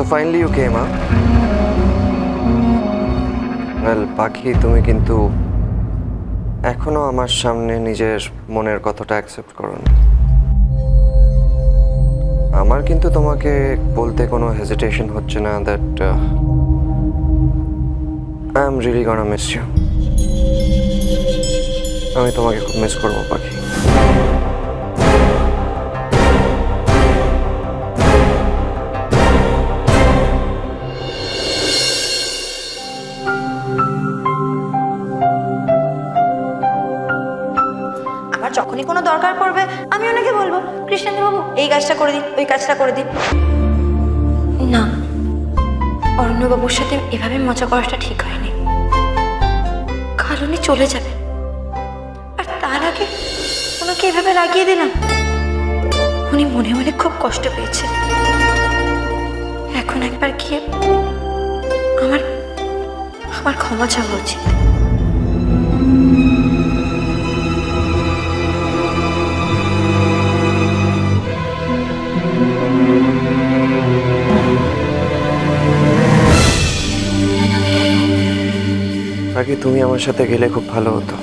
So finally you came uh well Pakhi, তুমি কিন্তু এখনও আমার সামনে নিজের মনের কথাটা অ্যাকসেপ্ট করোনি। আমার কিন্তু তোমাকে বলতে কোনো হেজিটেশন হচ্ছে না that I am really gonna miss you আমি তোমাকে খুব মিস করব, পাখি। আমার যখনই কোনো দরকার পড়বে, আমি ওনাকে বলব কৃষ্ণেন্দু বাবু এই কাজটা করে দিন, ওই কাজটা করে দিন। না, অরণ্যবাবুর সাথে এভাবে মজা করাটা ঠিক হয়নি। কাল উনি চলে যাবে। আর তার আগে ওনাকে এভাবে লাগিয়ে দিলাম। উনি মনে মনে খুব কষ্ট পেয়েছে এখন একবার গিয়ে আমার আমার ক্ষমা চাওয়া উচিত। পাখি তুমি আমার সাথে গেলে খুব ভালো হতো?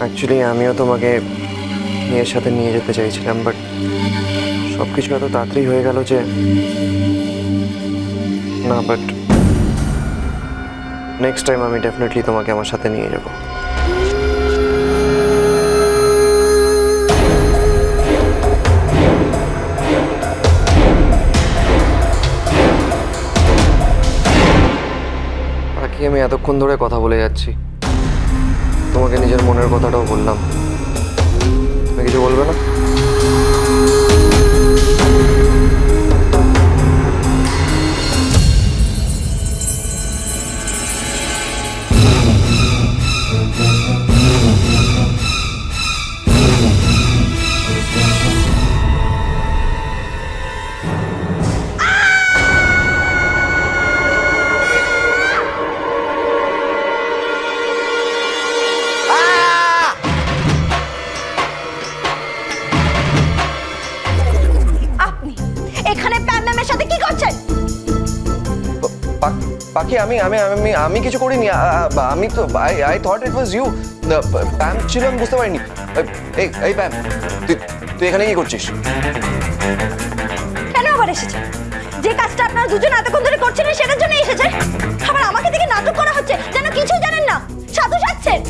অ্যাকচুয়ালি আমিও তোমাকে মেয়ের সাথে নিয়ে যেতে চাইছিলাম বাট সব কিছু এত তাড়াতাড়ি হয়ে গেল যে না বাট নেক্সট টাইম আমি ডেফিনেটলি তোমাকে আমার সাথে নিয়ে যাব। পাখি আমি এতক্ষণ ধরে কথা বলে যাচ্ছি। তোমাকে নিজের মনের কথাটাও বললাম। তুমি কিছু বলবে না? পাখি আমি আমি আমি আমি কিছু করিনি। আ- আ- আমি তো I I thought it was you প্যাম ছিল আমি বুঝতে পারিনি। এই এই প্যাম তুই তুই এখানে কি করছিস? কেন আবার এসেছে? যে কাজটা আপনারা দুজন এতক্ষণ ধরে করছিলেন সেটার জন্য এসেছে। আবার আমাকে দেখে নাটক করা হচ্ছে যেন কিছুই জানেন না। সাধু সাজছেন।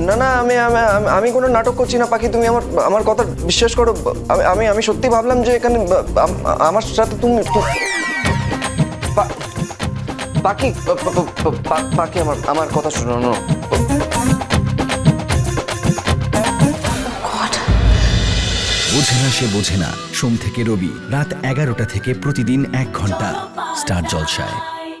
না না আমি আমি আমি- আমি কোনো নাটক করছি না পাখি। তুমি আমার আমার কথা বিশ্বাস করো। আমি আমি আমি সত্যি ভাবলাম যে এখানে আম- আমার সাথে তুমি তু- পা- পাখি বাকি পাখি আমার আমার কথা শুনো না বোঝে না সে বোঝে না। সোম থেকে রবি রাত এগারোটা থেকে প্রতিদিন এক ঘণ্টা। স্টার জলসায়।